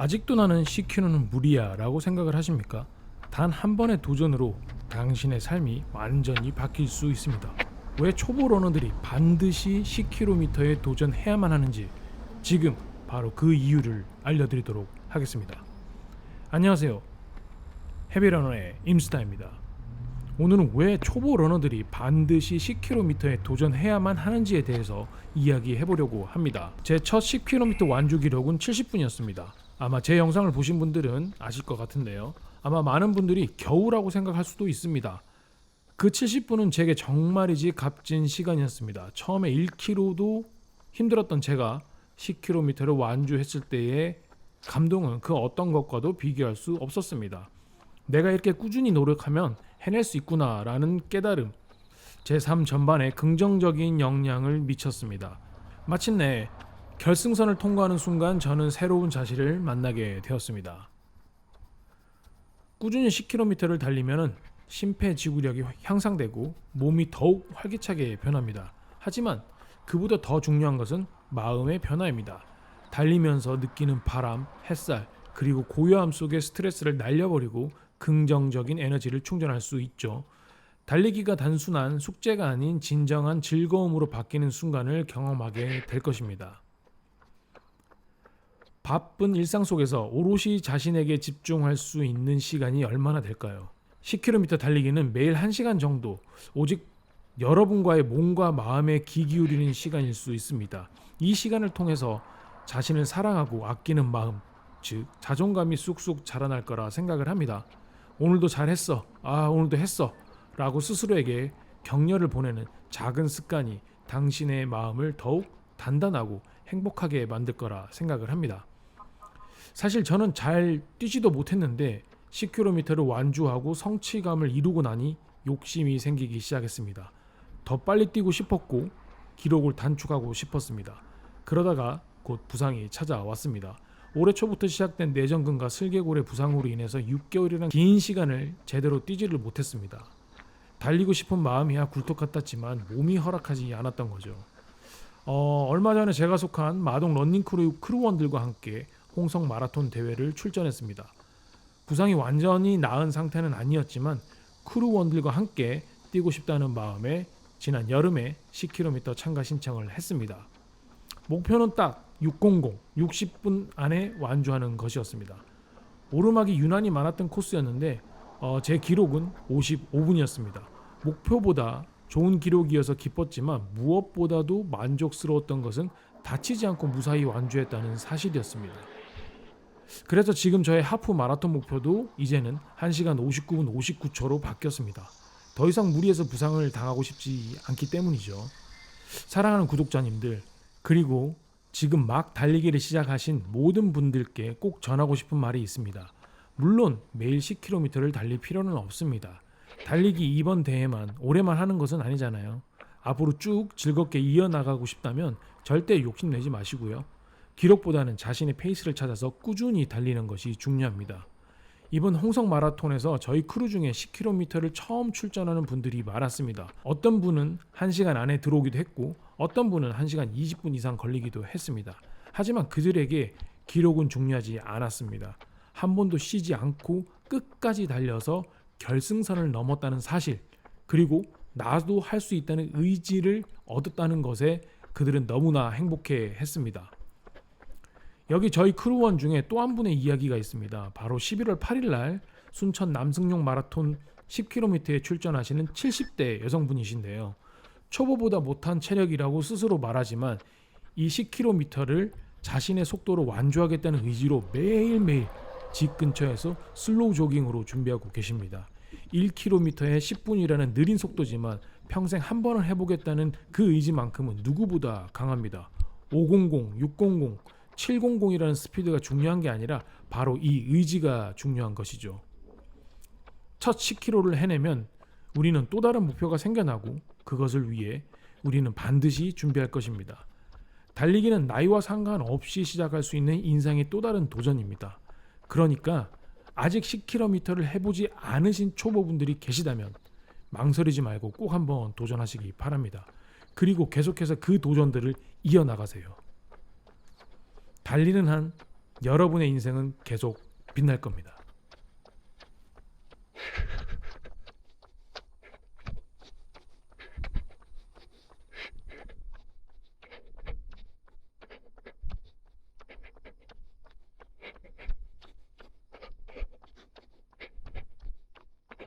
아직도 나는 10km는 무리야 라고 생각을 하십니까? 단 한 번의 도전으로 당신의 삶이 완전히 바뀔 수 있습니다. 왜 초보 러너들이 반드시 10km에 도전해야만 하는지 지금 바로 그 이유를 알려드리도록 하겠습니다. 안녕하세요. 헤비러너의 임스타입니다. 오늘은 왜 초보 러너들이 반드시 10km에 도전해야만 하는지에 대해서 이야기해 보려고 합니다. 제 첫 10km 완주 기록은 70분이었습니다. 아마 제 영상을 보신 분들은 아실 것 같은데요. 아마 많은 분들이 겨우라고 생각할 수도 있습니다. 그 70분은 제게 정말이지 값진 시간이었습니다. 처음에 1km도 힘들었던 제가 10km를 완주했을 때의 감동은 그 어떤 것과도 비교할 수 없었습니다. 내가 이렇게 꾸준히 노력하면 해낼 수 있구나라는 깨달음, 제삶 전반에 긍정적인 영향을 미쳤습니다. 마침내 결승선을 통과하는 순간 저는 새로운 자신을 만나게 되었습니다. 꾸준히 10km를 달리면 심폐지구력이 향상되고 몸이 더욱 활기차게 변합니다. 하지만 그보다 더 중요한 것은 마음의 변화입니다. 달리면서 느끼는 바람, 햇살, 그리고 고요함 속의 스트레스를 날려버리고 긍정적인 에너지를 충전할 수 있죠. 달리기가 단순한 숙제가 아닌 진정한 즐거움으로 바뀌는 순간을 경험하게 될 것입니다. 바쁜 일상 속에서 오롯이 자신에게 집중할 수 있는 시간이 얼마나 될까요? 10km 달리기는 매일 1시간 정도 오직 여러분과의 몸과 마음에 귀 기울이는 시간일 수 있습니다. 이 시간을 통해서 자신을 사랑하고 아끼는 마음, 즉 자존감이 쑥쑥 자라날 거라 생각을 합니다. 오늘도 잘했어. 아, 오늘도 했어. 라고 스스로에게 격려를 보내는 작은 습관이 당신의 마음을 더욱 단단하고 행복하게 만들 거라 생각을 합니다. 사실 저는 잘 뛰지도 못했는데 10km를 완주하고 성취감을 이루고 나니 욕심이 생기기 시작했습니다. 더 빨리 뛰고 싶었고 기록을 단축하고 싶었습니다. 그러다가 곧 부상이 찾아왔습니다. 올해 초부터 시작된 내전근과 슬개골의 부상으로 인해서 6개월이라는 긴 시간을 제대로 뛰지를 못했습니다. 달리고 싶은 마음이야 굴뚝 같았지만 몸이 허락하지 않았던 거죠. 어, 얼마 전에 제가 속한 마동 런닝크루 크루원들과 함께 홍성 마라톤 대회를 출전했습니다. 부상이 완전히 나은 상태는 아니었지만 크루원들과 함께 뛰고 싶다는 마음에 지난 여름에 10km 참가 신청을 했습니다. 목표는 딱 600, 60분 안에 완주하는 것이었습니다. 오르막이 유난히 많았던 코스였는데 어, 제 기록은 55분이었습니다. 목표보다 좋은 기록이어서 기뻤지만 무엇보다도 만족스러웠던 것은 다치지 않고 무사히 완주했다는 사실이었습니다. 그래서 지금 저의 하프 마라톤 목표도 이제는 1시간 59분 59초로 바뀌었습니다. 더 이상 무리해서 부상을 당하고 싶지 않기 때문이죠. 사랑하는 구독자님들, 그리고 지금 막 달리기를 시작하신 모든 분들께 꼭 전하고 싶은 말이 있습니다. 물론 매일 10km를 달릴 필요는 없습니다. 달리기 이번 대회만 올해만 하는 것은 아니잖아요. 앞으로 쭉 즐겁게 이어나가고 싶다면 절대 욕심내지 마시고요. 기록보다는 자신의 페이스를 찾아서 꾸준히 달리는 것이 중요합니다. 이번 홍성 마라톤에서 저희 크루 중에 10km를 처음 출전하는 분들이 많았습니다. 어떤 분은 1시간 안에 들어오기도 했고 어떤 분은 1시간 20분 이상 걸리기도 했습니다. 하지만 그들에게 기록은 중요하지 않았습니다. 한 번도 쉬지 않고 끝까지 달려서 결승선을 넘었다는 사실 그리고 나도 할 수 있다는 의지를 얻었다는 것에 그들은 너무나 행복해 했습니다. 여기 저희 크루원 중에 또 한 분의 이야기가 있습니다. 바로 11월 8일 날 순천 남승용 마라톤 10km에 출전하시는 70대 여성분이신데요. 초보보다 못한 체력이라고 스스로 말하지만 이 10km를 자신의 속도로 완주하겠다는 의지로 매일매일 집 근처에서 슬로우 조깅으로 준비하고 계십니다. 1km에 10분이라는 느린 속도지만 평생 한 번은 해보겠다는 그 의지만큼은 누구보다 강합니다. 500, 600, 700이라는 스피드가 중요한 게 아니라 바로 이 의지가 중요한 것이죠. 첫 10km를 해내면 우리는 또 다른 목표가 생겨나고 그것을 위해 우리는 반드시 준비할 것입니다. 달리기는 나이와 상관없이 시작할 수 있는 인생의 또 다른 도전입니다. 그러니까 아직 10km를 해보지 않으신 초보분들이 계시다면 망설이지 말고 꼭 한번 도전하시기 바랍니다. 그리고 계속해서 그 도전들을 이어나가세요. 달리는 한 여러분의 인생은 계속 빛날 겁니다.